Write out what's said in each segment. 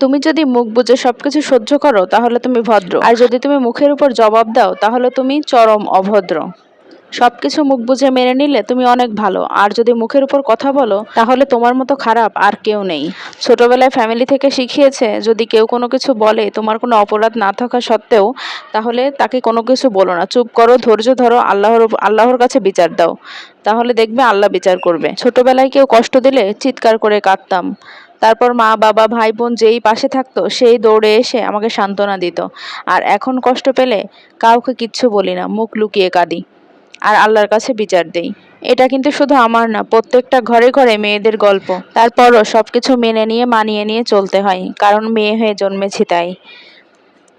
তুমি যদি মুখ বুজে সবকিছু সহ্য করো, তাহলে তুমি ভদ্র। আর যদি তুমি মুখের উপর জবাব দাও, তাহলে তুমি চরম অভদ্র। সবকিছু মুখ বুঝে মেনে নিলে তুমি অনেক ভালো। আর যদি মুখের উপর কথা বলো, তাহলে তোমার মতো খারাপ আর কেউ নেই। ছোটবেলায় ফ্যামিলি থেকে শিখিয়েছে, যদি কেউ কোনো কিছু বলে, তোমার কোনো অপরাধ না থাকা সত্ত্বেও, তাহলে তাকে কোনো কিছু বলো না। চুপ করো, ধৈর্য ধরো, আল্লাহর আল্লাহর কাছে বিচার দাও। তাহলে দেখবে আল্লাহ বিচার করবে। ছোটবেলায় কেউ কষ্ট দিলে চিৎকার করে কাঁদতাম। তারপর মা, বাবা, ভাই, বোন যেই পাশে থাকতো, সেই দৌড়ে এসে আমাকে সান্ত্বনা দিত। আর এখন কষ্ট পেলে কাউকে কিচ্ছু বলি না, মুখ লুকিয়ে কাঁদি। আর আল্লাহর কাছে বিচার দেই। এটা কিন্তু শুধু আমার না, প্রত্যেকটা ঘরে ঘরে মেয়েদের গল্প। তারপরও সব কিছু মেনে নিয়ে, মানিয়ে নিয়ে চলতে হয়, কারণ মেয়ে হয়ে জন্মেছি তাই।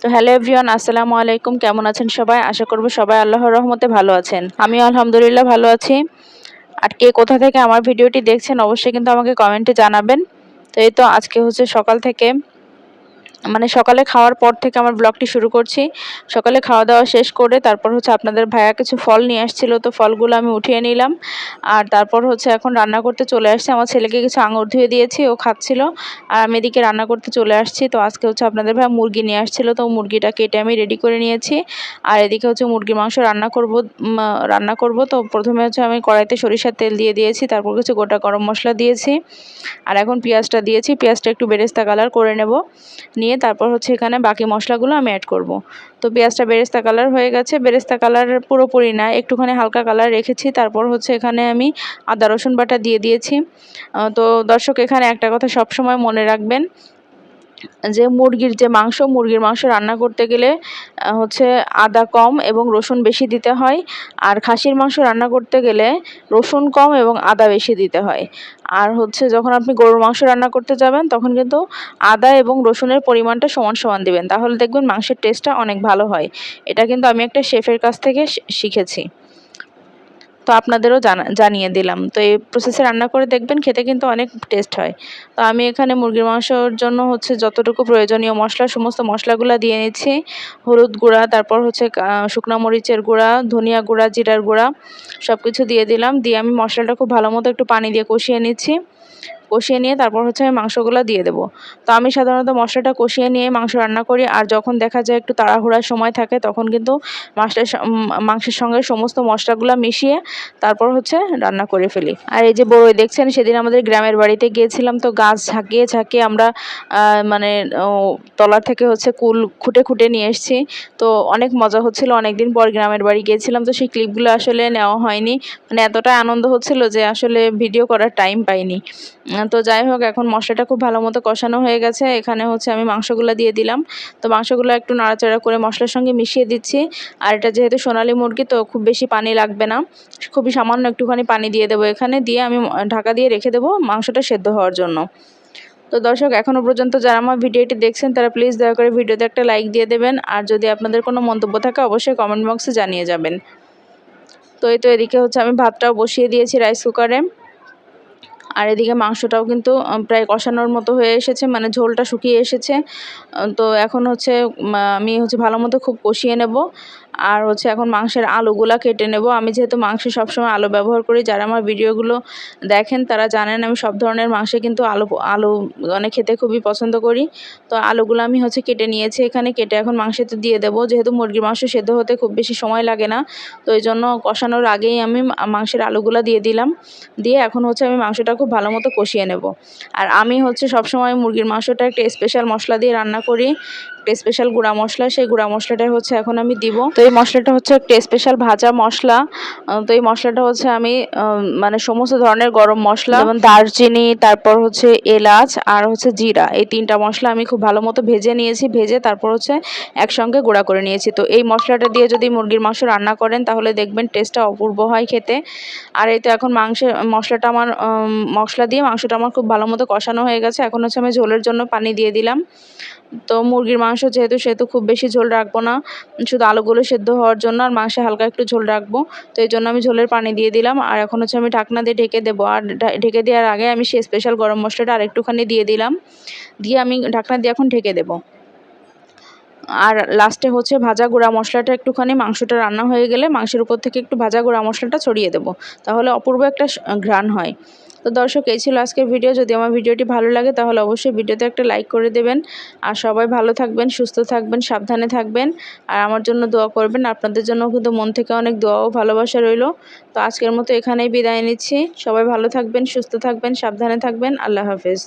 তো হ্যালো এভরিওয়ান, আসসালামু আলাইকুম। কেমন আছেন সবাই? আশা করব সবাই আল্লাহর রহমতে ভালো আছেন। আমি আলহামদুলিল্লাহ ভালো আছি। আর কে কোথা থেকে আমার ভিডিওটি দেখছেন, অবশ্যই কিন্তু আমাকে কমেন্টে জানাবেন। তো এই তো আজকে হচ্ছে সকাল থেকে মানে সকালে খাওয়ার পর থেকে আমার ব্লগটি শুরু করছি। সকালে খাওয়া দাওয়া শেষ করে তারপর হচ্ছে আপনাদের ভাইয়া কিছু ফল নিয়ে আসছিল, তো ফলগুলো আমি উঠিয়ে নিলাম। আর তারপর হচ্ছে এখন রান্না করতে চলে আসছি। আমার ছেলেকে কিছু আঙুর ধুয়ে দিয়েছি, ও খাচ্ছিল। আর আমি এদিকে রান্না করতে চলে আসছি, তো আজকে হচ্ছে আপনাদের ভাই মুরগি নিয়ে আসছিল, তো মুরগিটা কেটে আমি রেডি করে নিয়েছি। আর এদিকে হচ্ছে মুরগির মাংস রান্না করব রান্না করব। তো প্রথমে হচ্ছে আমি কড়াইতে সরিষার তেল দিয়ে দিয়েছি, তারপর কিছু গোটা গরম মশলা দিয়েছি। আর এখন পেঁয়াজটা দিয়েছি, পেঁয়াজটা একটু বেরেস্তা কালার করে নেব। নিয়ে তারপর হচ্ছে এখানে বাকি মশলাগুলো আমি অ্যাড করব। তো পেঁয়াজটা বেরেস্তা কালার হয়ে গেছে। বেরেস্তা কালার পুরোপুরি না, একটুখানি হালকা কালার রেখেছি। তারপর হচ্ছে এখানে আমি আদা রসুন বাটা দিয়ে দিয়েছি। তো দর্শক এখানে একটা কথা সব সময় মনে রাখবেন যে মুরগির, যে মাংস, মুরগির মাংস রান্না করতে গেলে হচ্ছে আদা কম এবং রসুন বেশি দিতে হয়। আর খাসির মাংস রান্না করতে গেলে রসুন কম এবং আদা বেশি দিতে হয়। আর হচ্ছে যখন আপনি গরুর মাংস রান্না করতে যাবেন, তখন কিন্তু আদা এবং রসুনের পরিমাণটা সমান সমান দিবেন। তাহলে দেখবেন মাংসের টেস্টটা অনেক ভালো হয়। এটা কিন্তু আমি একটা শেফের কাছ থেকে শিখেছি। তো আপনাদেরও জানা, জানিয়ে দিলাম। তো এই প্রসেসে রান্না করে দেখবেন খেতে কিন্তু অনেক টেস্ট হয়। তো আমি এখানে মুরগির মাংসর জন্য হচ্ছে যতটুকু প্রয়োজনীয় মশলা, সমস্ত মশলাগুলো দিয়ে নিচ্ছি। হলুদ গুঁড়া, তারপর হচ্ছে শুকনো মরিচের গুঁড়া, ধনিয়া গুঁড়া, জিরার গুঁড়া সব কিছু দিয়ে দিলাম। দিয়ে আমি মশলাটা খুব ভালো মতো একটু পানি দিয়ে কষিয়ে নিচ্ছি। কষিয়ে নিয়ে তারপর হচ্ছে আমি মাংসগুলো দিয়ে দেবো। তো আমি সাধারণত মশলাটা কষিয়ে নিয়ে মাংস রান্না করি আর যখন দেখা যায় একটু তাড়াহুড়ার সময় থাকে তখন কিন্তু উম, মাংসের সঙ্গে সমস্ত মশলাগুলো মিশিয়ে তারপর হচ্ছে রান্না করে ফেলি। আর এই যে বড়ই দেখছেন সেদিন আমাদের গ্রামের বাড়িতে গিয়েছিলাম তো গাছ ঝাঁকিয়ে ঝাঁকিয়ে আমরা মানে তলার থেকে হচ্ছে কুল খুঁটে খুঁটে নিয়ে এসেছি। তো অনেক মজা হচ্ছিল অনেকদিন পর গ্রামের বাড়ি গিয়েছিলাম তো সেই ক্লিপগুলো আসলে নেওয়া হয়নি। মানে এতটা আনন্দ হচ্ছিল যে আসলে ভিডিও করার টাইম পাইনি। তো যাই হোক, এখন মশলাটা খুব ভালো মতো কষানো হয়ে গেছে। এখানে হচ্ছে আমি মাংসগুলো দিয়ে দিলাম। তো মাংসগুলো একটু নাড়াচাড়া করে মশলার সঙ্গে মিশিয়ে দিচ্ছি। আর এটা যেহেতু সোনালি মুরগি, তো খুব বেশি পানি লাগবে না। খুবই সামান্য একটুখানি পানি দিয়ে দেবো এখানে। দিয়ে আমি ঢাকা দিয়ে রেখে দেবো মাংসটা সেদ্ধ হওয়ার জন্য। তো দর্শক এখনও পর্যন্ত যারা আমার ভিডিওটি দেখছেন, তারা প্লিজ দয়া করে ভিডিওতে একটা লাইক দিয়ে দেবেন। আর যদি আপনাদের কোনো মন্তব্য থাকে, অবশ্যই কমেন্ট বক্সে জানিয়ে যাবেন। তো এই তো এদিকে হচ্ছে আমি ভাতটাও বসিয়ে দিয়েছি রাইস কুকারে আর এদিকে মাংসটাও কিন্তু প্রায় কষানোর মতো হয়ে এসেছে মানে ঝোলটা শুকিয়ে এসেছে। তো এখন হচ্ছে আমি হচ্ছে ভালো মতো খুব কষিয়ে নেব। আর হচ্ছে এখন মাংসের আলুগুলা কেটে নেব। আমি যেহেতু মাংসে সবসময় আলু ব্যবহার করি, যারা আমার ভিডিওগুলো দেখেন তারা জানেন, আমি সব ধরনের মাংসে কিন্তু আলু আলু মানে খেতে খুবই পছন্দ করি। তো আলুগুলো আমি হচ্ছে কেটে নিয়েছি এখানে। কেটে এখন মাংসেতে দিয়ে দেবো। যেহেতু মুরগির মাংস সেদ্ধ হতে খুব বেশি সময় লাগে না, তো এই জন্য কষানোর আগেই আমি মাংসের আলুগুলো দিয়ে দিলাম। দিয়ে এখন হচ্ছে আমি মাংসটা খুব ভালো মতো কষিয়ে নেব। আর আমি হচ্ছে সবসময় মুরগির মাংসটা একটা স্পেশাল মশলা দিয়ে রান্না করি। একটা স্পেশাল গুঁড়া মশলা, সেই গুঁড়া মশলাটাই হচ্ছে এখন আমি দিব। তো এই মশলাটা হচ্ছে একটা স্পেশাল ভাজা মশলা। তো এই মশলাটা হচ্ছে আমি মানে সমস্ত ধরনের গরম মশলা, যেমন দারচিনি, তারপর হচ্ছে এলাচ আর হচ্ছে জিরা। এই তিনটা মশলা আমি খুব ভালো মতো ভেজে নিয়েছি, ভেজে তারপর হচ্ছে একসঙ্গে গুঁড়া করে নিয়েছি। তো এই মশলাটা দিয়ে যদি মুরগির মাংস রান্না করেন, তাহলে দেখবেন টেস্টটা অপূর্ব হয় খেতে। আর এই তো এখন মাংসের মশলাটা আমার মশলা দিয়ে মাংসটা আমার খুব ভালো মতো কষানো হয়ে গেছে। এখন হচ্ছে আমি ঝোলের জন্য পানি দিয়ে দিলাম। তো মুরগির মাংস যেহেতু, সেহেতু খুব বেশি ঝোল রাখব না। শুধু আলুগুলো সেদ্ধ হওয়ার জন্য আর মাংসে হালকা একটু ঝোল রাখব। তো এই জন্য আমি ঝোলের পানি দিয়ে দিলাম। আর এখন হচ্ছে আমি ঢাকনা দিয়ে ঢেকে দেবো। আর ঢেকে দেওয়ার আগে আমি সেই স্পেশাল গরম মশলাটা আর একটুখানি দিয়ে দিলাম। দিয়ে আমি ঢাকনা দিয়ে এখন ঢেকে দেবো। আর লাস্টে হচ্ছে ভাজা গুঁড়া মশলাটা একটুখানি। মাংসটা রান্না হয়ে গেলে মাংসের উপর থেকে একটু ভাজা গুঁড়া মশলাটা ছড়িয়ে দেবো। তাহলে অপূর্ব একটা ঘ্রাণ হয়। তো দর্শক, এই ছিল আজকের ভিডিও। যদি আমার ভিডিওটি ভালো লাগে, তাহলে অবশ্যই ভিডিওতে একটা লাইক করে দেবেন। আর সবাই ভালো থাকবেন, সুস্থ থাকবেন, সাবধানে থাকবেন। আর আমার জন্য দোয়া করবেন। আপনাদের জন্য কিন্তু মন থেকে অনেক দোয়া ও ভালোবাসা রইল। তো আজকের মতো এখানেই বিদায় নিচ্ছি। সবাই ভালো থাকবেন, সুস্থ থাকবেন, সাবধানে থাকবেন। আল্লাহ হাফেজ।